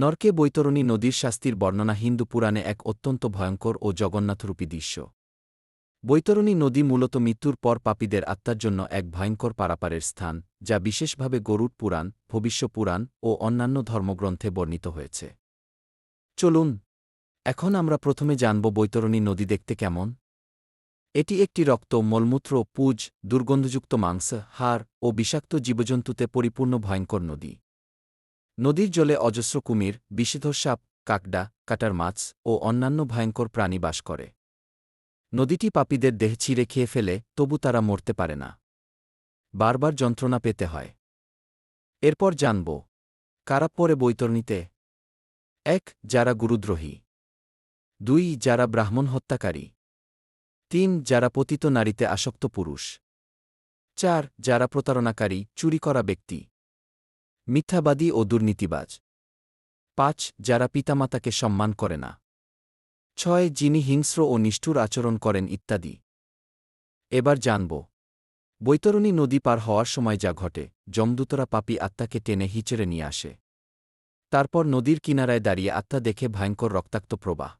নরকে বৈতরণী নদীর শাস্তির বর্ণনা হিন্দু পুরাণে এক অত্যন্ত ভয়ঙ্কর ও জগন্নাথরূপী দৃশ্য। বৈতরণী নদী মূলত মৃত্যুর পর পাপীদের আত্মার জন্য এক ভয়ঙ্কর পারাপারের স্থান, যা বিশেষভাবে গরুড় পুরাণ, ভবিষ্য পুরাণ ও অন্যান্য ধর্মগ্রন্থে বর্ণিত হয়েছে। চলুন, এখন আমরা প্রথমে জানব বৈতরণী নদী দেখতে কেমন। এটি একটি রক্ত, মলমূত্র, পুজ, দুর্গন্ধযুক্ত মাংস, হাড় ও বিষাক্ত জীবজন্তুতে পরিপূর্ণ ভয়ঙ্কর নদী। নদীর জলে অজস্র কুমির বিষধর সাপ কাকডা, কাটার মাছ ও অন্যান্য ভয়ঙ্কর প্রাণী বাস করে। নদীটি পাপীদের দেহ ছিঁড়ে খেয়ে ফেলে, তবু তারা মরতে পারে না। বারবার যন্ত্রণা পেতে হয়। এরপর জানব, কারা পরে বৈতরণীতে? এক, যারা গুরুদ্রোহী। দুই, যারা ব্রাহ্মণ হত্যাকারী। তিন, যারা পতিত নারীতে আসক্ত পুরুষ। চার, যারা প্রতারণাকারী, চুরি করা ব্যক্তি। মিথ্যাবাদী ও দুর্নীতিবাজ। পাঁচ, যারা পিতামাতাকে সম্মান করে না। ছয়, যিনি হিংস্র ও নিষ্ঠুর আচরণ করেন ইত্যাদি। এবার জানব। বৈতরণী নদী পার হওয়ার সময় যা ঘটে, যমদূতরা পাপি আত্মাকে টেনে হিচড়ে নিয়ে আসে। তারপর নদীর কিনারায় দাঁড়িয়ে আত্মা দেখে ভয়ঙ্কর রক্তাক্ত প্রবাহ।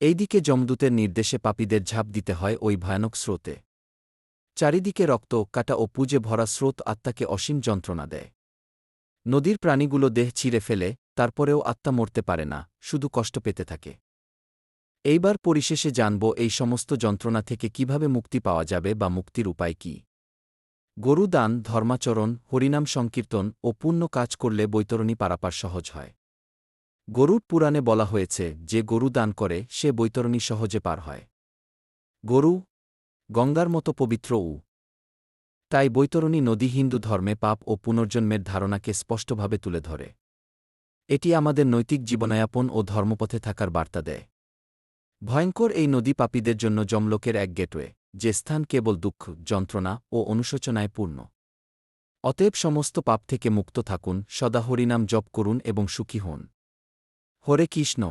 এইদিকে যমদূতের নির্দেশে পাপীদের ঝাঁপ দিতে হয় ওই ভয়ানক স্রোতে। চারিদিকে রক্ত, কাটা ও পুজে ভরা স্রোত আত্মাকে অসীম যন্ত্রণা দেয়। নদীর প্রাণীগুলো দেহ ছিঁড়ে ফেলে, তারপরেও আত্মা মরতে পারে না, শুধু কষ্ট পেতে থাকে। এইবার পরিশেষে জানব এই সমস্ত যন্ত্রণা থেকে কীভাবে মুক্তি পাওয়া যাবে বা মুক্তির উপায় কি। গরু দান ধর্মাচরণ, হরিনাম সংকীর্তন ও পুণ্য কাজ করলে বৈতরণী পারাপার সহজ হয়। গরুর পুরাণে বলা হয়েছে, যে গরু দান করে, সে বৈতরণী সহজে পার হয়। গরু, গঙ্গার মতো পবিত্র উ। তাই বৈতরণী নদী হিন্দু ধর্মে পাপ ও পুনর্জন্মের ধারণাকে স্পষ্টভাবে তুলে ধরে। এটি আমাদের নৈতিক জীবনায়াপন ও ধর্মপথে থাকার বার্তা দেয়। ভয়ঙ্কর এই নদী পাপীদের জন্য জমলোকের এক গেটওয়ে, যে স্থান কেবল দুঃখ, যন্ত্রণা ও অনুশোচনায় পূর্ণ। অতএব সমস্ত পাপ থেকে মুক্ত থাকুন, সদা হরিনাম জপ করুন এবং সুখী হন। হরে কৃষ্ণ।